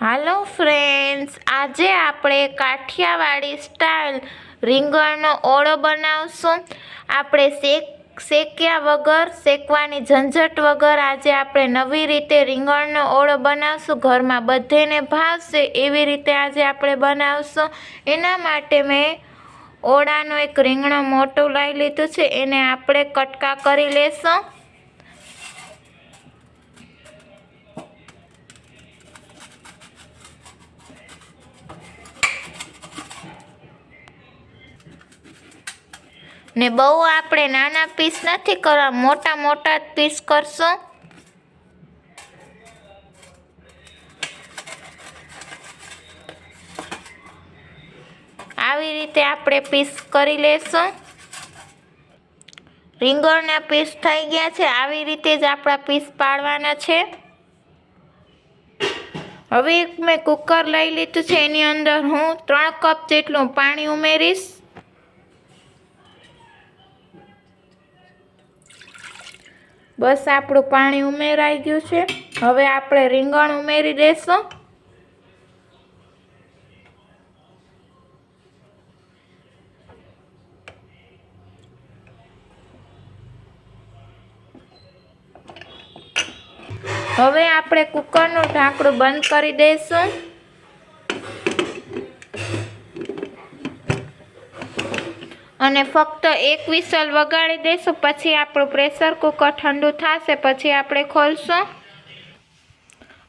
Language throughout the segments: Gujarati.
હાલો ફ્રેન્ડ્સ, આજે આપણે કાઠિયાવાડી સ્ટાઇલ રીંગણનો ઓળો બનાવશું. આપણે શેક, શેક્યા વગર, શેકવાની ઝંઝટ વગર આજે આપણે નવી રીતે રીંગણનો ઓળો બનાવશું. ઘરમાં બધેને ભાવશે એવી રીતે આજે આપણે બનાવશું. એના માટે મેં ઓળાનો એક રીંગણો મોટું લઈ લીધું છે. એને આપણે કટકા કરી લેશું. ને બહુ આપણે નાના પીસ નથી કરવા, મોટા મોટા જ પીસ કરશું. આવી રીતે આપણે પીસ કરી લેશું. રીંગણના પીસ થઈ ગયા છે, આવી રીતે જ આપણા પીસ પાડવાના છે. હવે એક મેં કુકર લઈ લીધું છે, એની અંદર હું ત્રણ કપ જેટલું પાણી ઉમેરીશ. બસ આપણું પાણી ઉમેરાઈ ગયું છે. હવે આપણે રીંગણ ઉમેરી દઈશું હવે આપણે કુકરનું ઢાંકણું બંધ કરી દઈશું અને ફક્ત એક વિસલ વગાડી દઈશું, પછી આપણું પ્રેશર કુકર ઠંડુ થશે, પછી આપણે ખોલશું.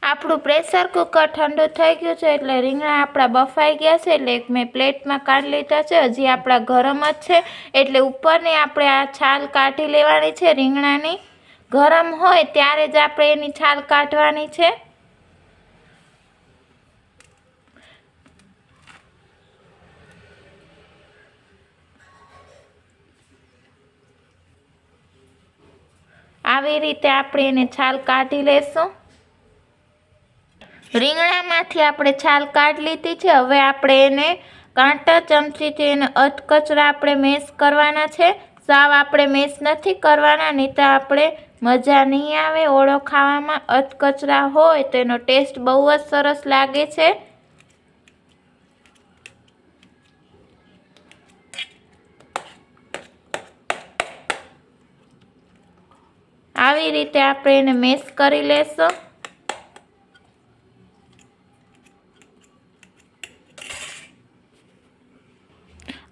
આપણું પ્રેશર કુકર ઠંડુ થઈ ગયું છે એટલે રીંગણા આપણા બફાઈ ગયા છે, એટલે એક મેં પ્લેટમાં કાઢી લીધા છે. હજી આપણા ગરમ જ છે, એટલે ઉપરની આપણે આ છાલ કાઢી લેવાની છે રીંગણાની. ગરમ હોય ત્યારે જ આપણે એની છાલ કાઢવાની છે. આવી રીતે આપણે એને છાલ કાઢી લેશું. રીંગણામાંથી આપણે છાલ કાઢી લીધી છે. હવે આપણે એને કાંટા ચમચીથી એને અધકચરા આપણે મેશ કરવાના છે. સાવ આપણે મેશ નથી કરવાના નહીં તો આપણે મજા નહીં આવે. ઓળો ખાવામાં અધકચરા હોય તો એનો ટેસ્ટ બહુ જ સરસ લાગે છે. આવી રીતે આપણે એને મેશ કરી લેશું.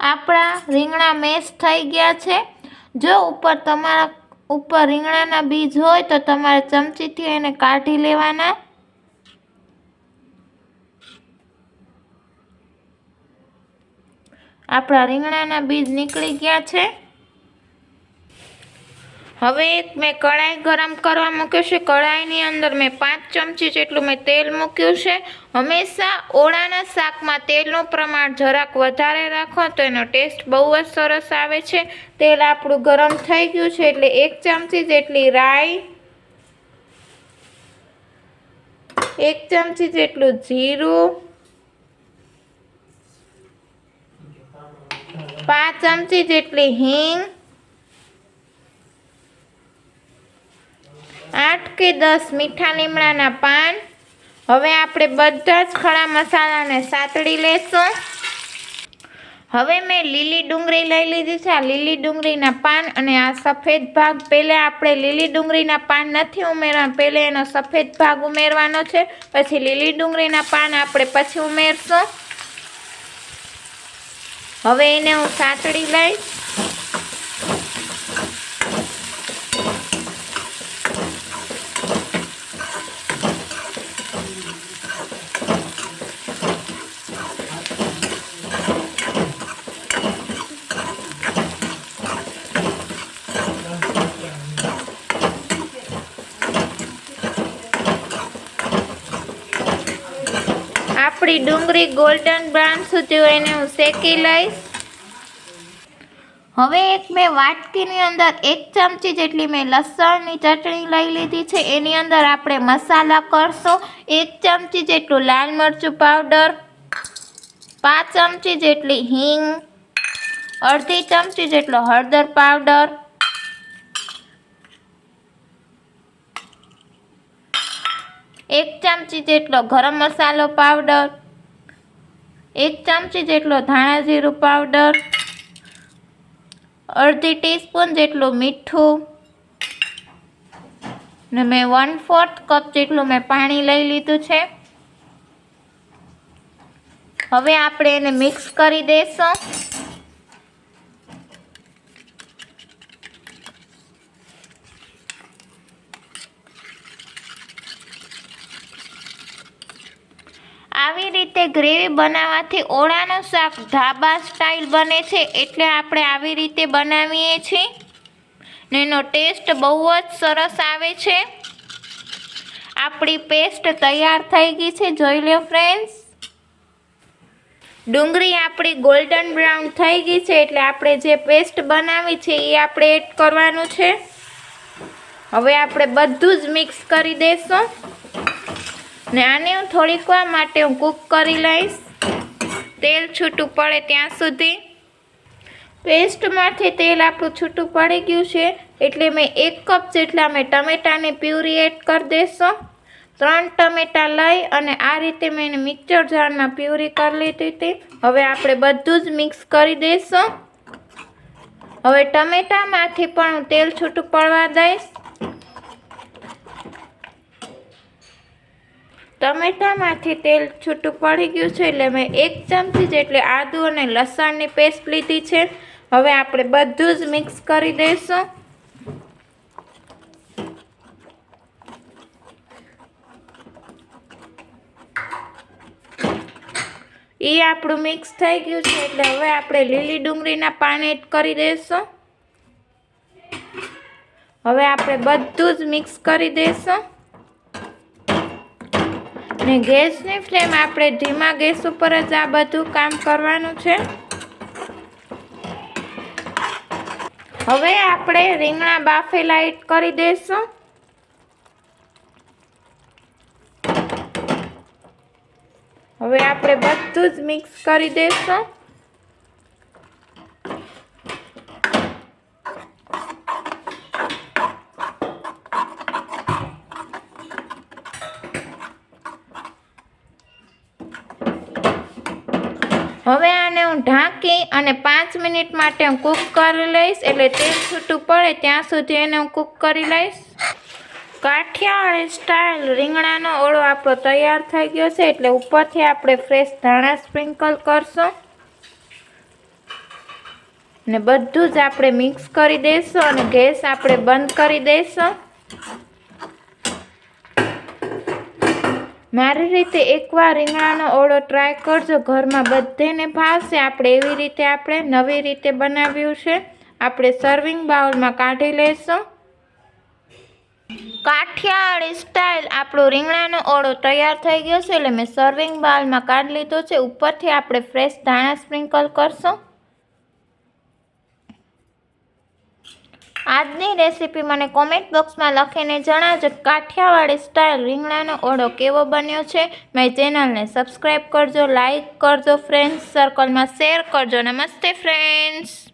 આપણા રીંગણા મેશ થઈ ગયા છે. જો ઉપર તમારા ઉપર રીંગણાના બીજ હોય તો તમારે ચમચીથી એને કાઢી લેવાના. આપણા રીંગણાના બીજ નીકળી ગયા છે. હવે એક મેં કઢાઈ ગરમ કરવા મૂક્યું છે. કઢાઈની અંદર મેં પાંચ ચમચી જેટલું મેં તેલ મૂક્યું છે. હંમેશા ઓળાના શાકમાં તેલનું પ્રમાણ જરાક વધારે રાખો તો એનો ટેસ્ટ બહુ જ સરસ આવે છે. તેલ આપણું ગરમ થઈ ગયું છે એટલે એક ચમચી જેટલી રાઈ, એક ચમચી જેટલું જીરું, પાંચ ચમચી જેટલી હિંગ આઠ કે દસ મીઠા લીમડાના પાન. હવે આપણે બધા જ ખડા મસાલાને સાતળી લેશું. હવે મેં લીલી ડુંગળી લઈ લીધી છે. આ લીલી ડુંગળીના પાન અને આ સફેદ ભાગ. પહેલાં આપણે લીલી ડુંગળીના પાન નથી ઉમેરવાના, પહેલાં એનો સફેદ ભાગ ઉમેરવાનો છે. પછી લીલી ડુંગળીના પાન આપણે પછી ઉમેરશું. હવે એને હું સાતડી લઈશ આપણી ડુંગળી ગોલ્ડન બ્રાઉન સુધી હોય એને હું શેકી લઈશ. હવે એક મેં વાટકીની અંદર એક ચમચી જેટલી મેં લસણની ચટણી લઈ લીધી છે. એની અંદર આપણે મસાલા કરશું. એક ચમચી જેટલું લાલ મરચું પાવડર પાંચ ચમચી જેટલી હિંગ, અડધી ચમચી જેટલો હળદર પાવડર એક ચમચી જેટલો ગરમ મસાલો પાવડર એક ચમચી જેટલો ધાણા જીરું પાવડર, અડધી ટીસ્પૂન જેટલું મીઠું, ને મેં વન ફોર્થ કપ જેટલું મેં પાણી લઈ લીધું છે. હવે આપણે એને મિક્સ કરી દઈશું આવી રીતે ગ્રેવી બનાવવાથી ઓળાનું શાક ધાબા સ્ટાઇલ બને છે એટલે આપણે આવી રીતે બનાવીએ છીએ. ને એનો ટેસ્ટ બહુ જ સરસ આવે છે. આપણી પેસ્ટ તૈયાર થઈ ગઈ છે, જોઈ લો ફ્રેન્ડ્સ. ડુંગળી આપણી ગોલ્ડન બ્રાઉન થઈ ગઈ છે એટલે આપણે જે પેસ્ટ બનાવી છે એ આપણે એડ કરવાનું છે. હવે આપણે બધું જ મિક્સ કરી દઈશું ને આને હું થોડીક વાર માટે હું કૂક કરી લઈશ. તેલ છૂટું પડે ત્યાં સુધી. પેસ્ટમાંથી તેલ આપણું છૂટું પડી ગયું છે. એટલે મેં એક કપ જેટલા મેં ટમેટાની પ્યુરી એડ કરી દેશો. ત્રણ ટમેટા લઈ અને આ રીતે મેં એને મિક્સર જારમાં પ્યુરી કરી લીધી હતી. હવે આપણે બધું જ મિક્સ કરી દઈશું હવે ટમેટામાંથી પણ હું તેલ છૂટું પડવા દઈશ. ટમેટામાંથી તેલ છૂટું પડી ગયું છે એટલે મેં એક ચમચી જેટલી આદુ અને લસણની પેસ્ટ લીધી છે. હવે આપણે બધું જ મિક્સ કરી દઈશું. એ આપણું મિક્સ થઈ ગયું છે એટલે હવે આપણે લીલી ડુંગળીના પાન એડ કરી દઈશું. હવે આપણે બધું જ મિક્સ કરી દઈશું. ને ગેસની ફ્લેમ આપણે ધીમા ગેસ ઉપર જ આ બધું કામ કરવાનું છે. હવે આપણે રીંગણા બાફેલા એડ કરી દઈશું હવે આપણે બધું જ મિક્સ કરી દઈશું હવે આને હું ઢાંકી અને પાંચ મિનિટ માટે હું કૂક કરી લઈશ. એટલે તેલ છૂટું પડે ત્યાં સુધી એને હું કૂક કરી લઈશ. કાઠિયાવાડી સ્ટાઇલ રીંગણાનો ઓળો આપણો તૈયાર થઈ ગયો છે. એટલે ઉપરથી આપણે ફ્રેશ ધાણા સ્પ્રિંકલ કરશું. ને બધું જ આપણે મિક્સ કરી દઈશું અને ગેસ આપણે બંધ કરી દઈશું. મારી રીતે એકવાર રીંગણાનો ઓળો ટ્રાય કરજો. ઘરમાં બધેને ભાવશે આપણે એવી રીતે આપણે નવી રીતે બનાવ્યું છે. આપણે સર્વિંગ બાઉલમાં કાઢી લઈશું. કાઠિયાવાડી સ્ટાઇલ આપણો રીંગણાનો ઓળો તૈયાર થઈ ગયો છે. એટલે મેં સર્વિંગ બાઉલમાં કાઢી લીધો છે. ઉપરથી આપણે ફ્રેશ ધાણા સ્પ્રિંકલ કરશું. આજની રેસીપી મને કોમેન્ટ બોક્સમાં લખીને જણાવજો કાઠિયાવાડી સ્ટાઇલ રીંગણાનો ઓળો કેવો બન્યો છે. મારી ચેનલને સબસ્ક્રાઈબ કરજો લાઈક કરજો ફ્રેન્ડ્સ સર્કલમાં શેર કરજો. નમસ્તે ફ્રેન્ડ્સ